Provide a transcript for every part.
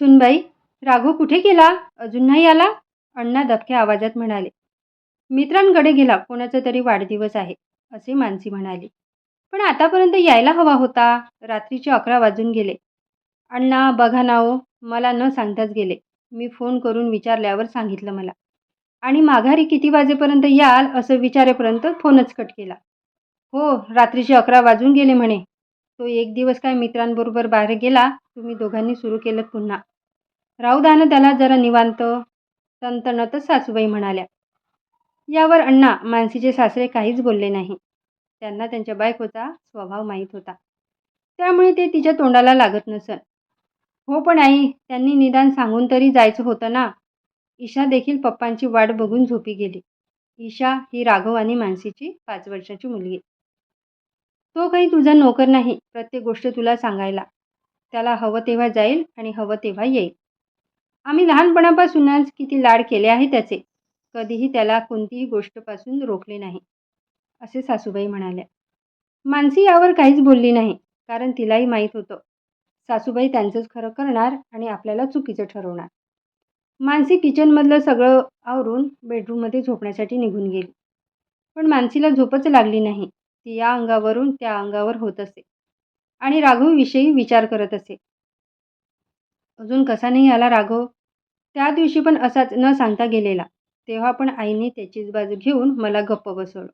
सुनबाई राघव कुठे गेला? अजून नाही आला? अण्णा दबक्या आवाजात म्हणाले. मित्रांकडे गेला कोणाचा तरी वाढदिवस आहे असे मानसी म्हणाली. पण आतापर्यंत यायला हवा होता. रात्रीचे अकरा वाजून गेले. अण्णा बघा ना हो मला न सांगताच गेले. मी फोन करून विचारल्यावर सांगितलं मला. आणि माघारी किती वाजेपर्यंत याल असं विचारेपर्यंत फोनच कट केला. हो रात्रीचे अकरा वाजून गेले म्हणे. तो एक दिवस काय मित्रांबरोबर बाहेर गेला? तुम्ही दोघांनी सुरू केलं पुन्हा. राऊदानं त्याला जरा निवांत तंतनतच सासूबाई म्हणाल्या यावर अण्णा मानसीचे सासरे काहीच बोलले नाही. त्यांना त्यांच्या बायकोचा स्वभाव माहीत होता. त्यामुळे ते तिच्या तोंडाला लागत नसत हो पण आई त्यांनी निदान सांगून तरी जायचं होतं ना. ईशा देखील पप्पांची वाट बघून झोपी गेली. ईशा ही राघव आणि मानसीची पाच वर्षाची मुलगी. तो काही तुझा नोकर नाही प्रत्येक गोष्ट तुला सांगायला. त्याला हवं तेव्हा जाईल आणि हवं तेव्हा येईल आम्ही लहानपणापासूनच किती लाड केले आहे त्याचे. कधीही त्याला कोणतीही गोष्टपासून रोखले नाही. असे सासूबाई म्हणाल्या. मानसी यावर काहीच बोलली नाही कारण तिलाही माहीत होतं. सासूबाई त्यांचंच खरं करणार आणि आपल्याला चुकीचं ठरवणार. मानसी किचनमधलं सगळं आवरून बेडरूममध्ये झोपण्यासाठी निघून गेली. पण मानसीला झोपच लागली नाही. ती या अंगावरून त्या अंगावर होत असे. आणि राघवविषयी विचार करत असे. अजून कसा नाही आला राघव? त्या दिवशी पण असाच न सांगता गेलेला. तेव्हा पण आईने त्याचीच बाजू घेऊन मला गप्प बसवलं.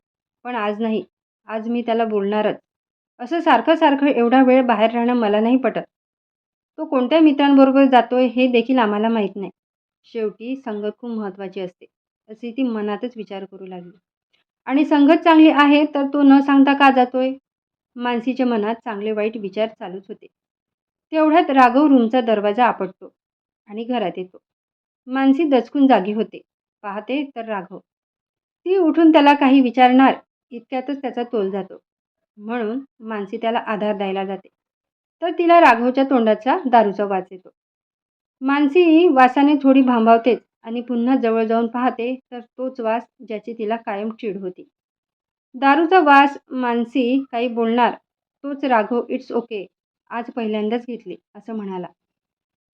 पण आज नाही. आज मी त्याला बोलणारच. असं सारखं सारखं एवढा वेळ बाहेर राहणं मला नाही पटत. तो कोणत्या मित्रांबरोबर जातोय हे देखील आम्हाला माहीत नाही. शेवटी संगत खूप महत्त्वाची असते. असे ती मनातच विचार करू लागली. आणि संगत चांगली आहे तर तो न सांगता का जातोय? मानसीच्या मनात चांगले वाईट विचार चालूच होते. तेवढ्यात राघव रूमचा दरवाजा आपटतो आणि घरात येतो. मानसी दचकून जागी होते. पाहते तर राघव. ती उठून त्याला काही विचारणार इतक्यातच त्याचा तोल जातो. म्हणून मानसी त्याला आधार द्यायला जाते. तर तिला राघवच्या तोंडाचा दारूचा वास येतो. मानसी वासाने थोडी भांबावतेच आणि पुन्हा जवळ जाऊन पाहते तर तोच वास ज्याची तिला कायम चिड होती. दारूचा वास मानसी काही बोलणार. तोच राघव इट्स ओके आज पहिल्यांदाच घेतली असं म्हणाला.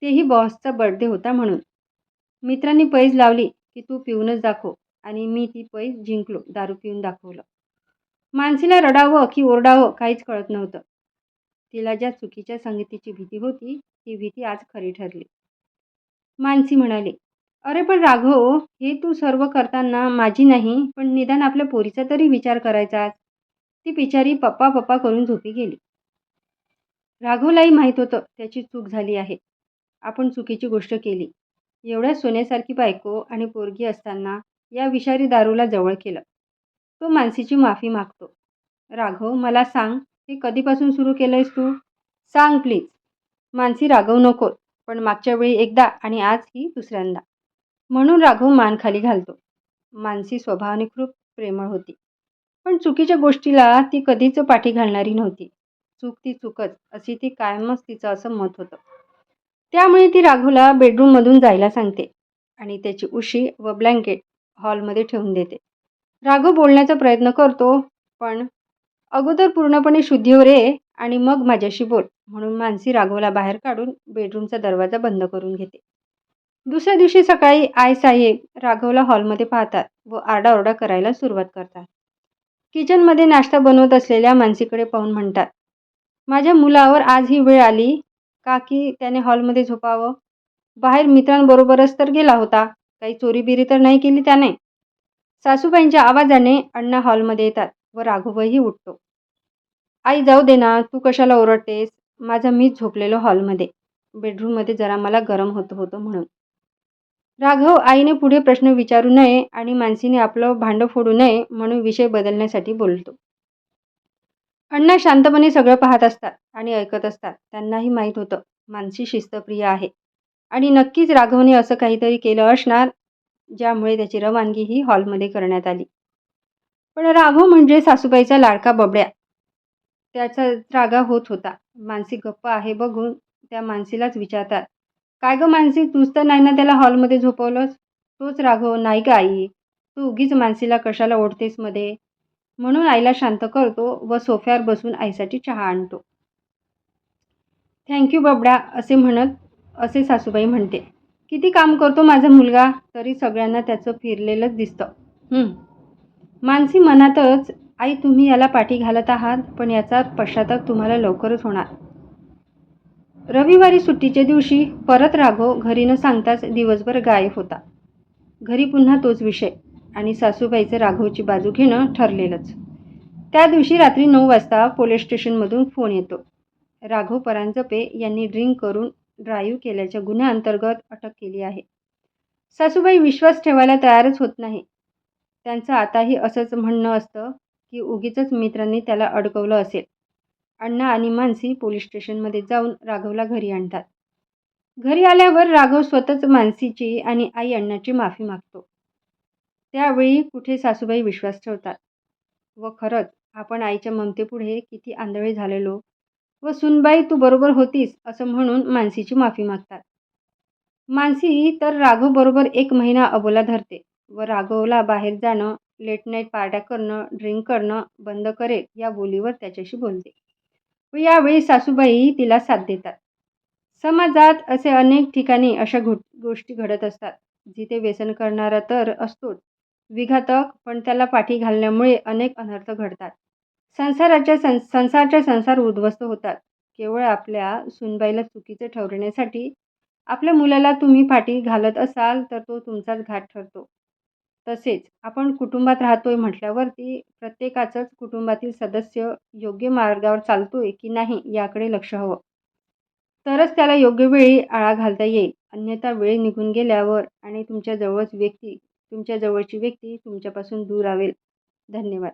तेही बॉसचा बर्थडे होता म्हणून. मित्रांनी पैज लावली की तू पिऊनच दाखव आणि मी ती पैज जिंकलो दारू पिऊन दाखवलं. मानसीला रडावं की ओरडावं काहीच कळत नव्हतं. तिला ज्या चुकीच्या संगतीची भीती होती ती भीती आज खरी ठरली. मानसी म्हणाली अरे पण राघव हे तू सर्व करताना माझी नाही पण निदान आपल्या पोरीचा तरी विचार करायचा ती बिचारी पप्पा पप्पा करून झोपी गेली. राघवलाही माहीत होतं त्याची चूक झाली आहे. आपण चुकीची गोष्ट केली. एवढ्या सोन्यासारखी बायको आणि पोरगी असताना या विषारी दारूला जवळ केलं. तो मानसीची माफी मागतो. राघव मला सांग हे कधीपासून सुरू केलं आहेस तू? सांग प्लीज. मानसी राघव नको पण मागच्या वेळी एकदा आणि आज ही दुसऱ्यांदा. म्हणून राघव मान खाली घालतो. मानसी स्वभावाने खूप प्रेमळ होती. पण चुकीच्या गोष्टीला ती कधीच पाठी घालणारी नव्हती. चूक ती चूकच अशी ती कायमच तिचं असं मत होतं. त्यामुळे ती राघवला बेडरूममधून जायला सांगते आणि त्याची उशी व ब्लँकेट हॉलमध्ये ठेवून देते. राघव बोलण्याचा प्रयत्न करतो पण अगोदर पूर्णपणे शुद्धीवर हो ये आणि मग माझ्याशी बोल म्हणून मानसी राघवला बाहेर काढून बेडरूमचा दरवाजा बंद करून घेते. दुसऱ्या दिवशी सकाळी आय साहेब राघवला हॉलमध्ये पाहतात व आरडाओरडा करायला सुरुवात करतात. किचनमध्ये नाश्ता बनवत असलेल्या मानसीकडे पाहून म्हणतात माझ्या मुलावर आज ही वेळ आली का की त्याने हॉलमध्ये झोपावं? बाहेर मित्रांबरोबरच तर गेला होता काही चोरीबिरी तर नाही केली त्याने? सासूबाईंच्या आवाजाने अण्णा हॉलमध्ये येतात व राघवही उठतो. आई जाऊ दे ना तू कशाला ओरडतेस? माझा मीच झोपलेलो हॉलमध्ये. बेडरूममध्ये जरा मला गरम होतं होतं म्हणून. राघव आईने पुढे प्रश्न विचारू नये आणि मानसीने आपलं भांडं फोडू नये म्हणून विषय बदलण्यासाठी बोलतो. अण्णा शांतपणे सगळं पाहत असतात आणि ऐकत असतात. त्यांनाही माहीत होतं मानसी शिस्तप्रिय आहे. आणि नक्कीच राघवने असं काहीतरी केलं असणार ज्यामुळे त्याची रवानगी ही हॉलमध्ये करण्यात आली. पण राघव म्हणजे सासूबाईचा लाडका बबड्या. त्याचा रागा होत होता. मानसी गप्प आहे बघून त्या मानसीलाच विचारतात काय गं मानसी तूच तर नाही ना त्याला हॉलमध्ये झोपवलंस. तोच राघव नाही का आई. तू उगीच मानसीला कशाला ओढतेस मध्ये? म्हणून आईला शांत करतो व सोफ्यावर बसून आईसाठी चहा आणतो. थँक्यू बबड्या असे म्हणत असे सासूबाई म्हणते. किती काम करतो माझा मुलगा? तरी सगळ्यांना त्याचं फिरलेलंच दिसतं. मानसी मनातच आई तुम्ही याला पाठी घालत आहात पण याचा पश्चाताप तुम्हाला लवकरच होणार. रविवारी सुट्टीच्या दिवशी परत राघव घरी न सांगताच दिवसभर गायब होता. घरी पुन्हा तोच विषय आणि सासूबाईचं राघवची बाजू घेणं ठरलेलंच. त्या दिवशी रात्री नऊ वाजता पोलीस स्टेशनमधून फोन येतो. राघव परांजपे यांनी ड्रिंक करून ड्राईव्ह केल्याच्या गुन्ह्याअंतर्गत अटक केली आहे. सासूबाई विश्वास ठेवायला तयारच होत नाही. त्यांचं आताही असंच म्हणणं असतं की उगीचच मित्रांनी त्याला अडकवलं असेल. अण्णा आणि मानसी पोलीस स्टेशनमध्ये जाऊन राघवला घरी आणतात. घरी आल्यावर राघव स्वतःच मानसीची आणि आई अण्णाची माफी मागतो. त्यावेळी कुठे सासूबाई विश्वास ठेवतात? व खरंच आपण आईच्या ममतेपुढे किती आंधळे झालेलो? व सुनबाई तू बरोबर होतीस असं म्हणून मानसीची माफी मागतात. मानसी तर राघवबरोबर एक महिना अबोला धरते. व राघवला बाहेर जाणं लेट नाईट पार्ट्या करणं ड्रिंक करणं बंद करेल या बोलीवर त्याच्याशी बोलते. व यावेळी सासूबाई तिला साथ देतात. समाजात असे अनेक ठिकाणी अशा घो गोष्टी घडत असतात. जिथे व्यसन करणारा तर असतोच. विघातक पण त्याला पाठी घालण्यामुळे अनेक अनर्थ घडतात. संसाराच्या सं संसारच्या संसार उद्ध्वस्त होतात. केवळ आपल्या सुनबाईला चुकीचं ठरवण्यासाठी आपल्या मुलाला तुम्ही पाठी घालत असाल तर तो तुमचाच घात ठरतो. तसेच आपण कुटुंबात राहतोय म्हटल्यावरती प्रत्येकाचंच कुटुंबातील सदस्य योग्य मार्गावर चालतोय की नाही याकडे लक्ष हवं. तरच त्याला योग्य वेळी आळा घालता येईल. अन्यथा वेळ निघून गेल्यावर आणि तुमच्या जवळच व्यक्ती तुमच्या जवळची व्यक्ती तुमच्यापासून दूर आवेल धन्यवाद.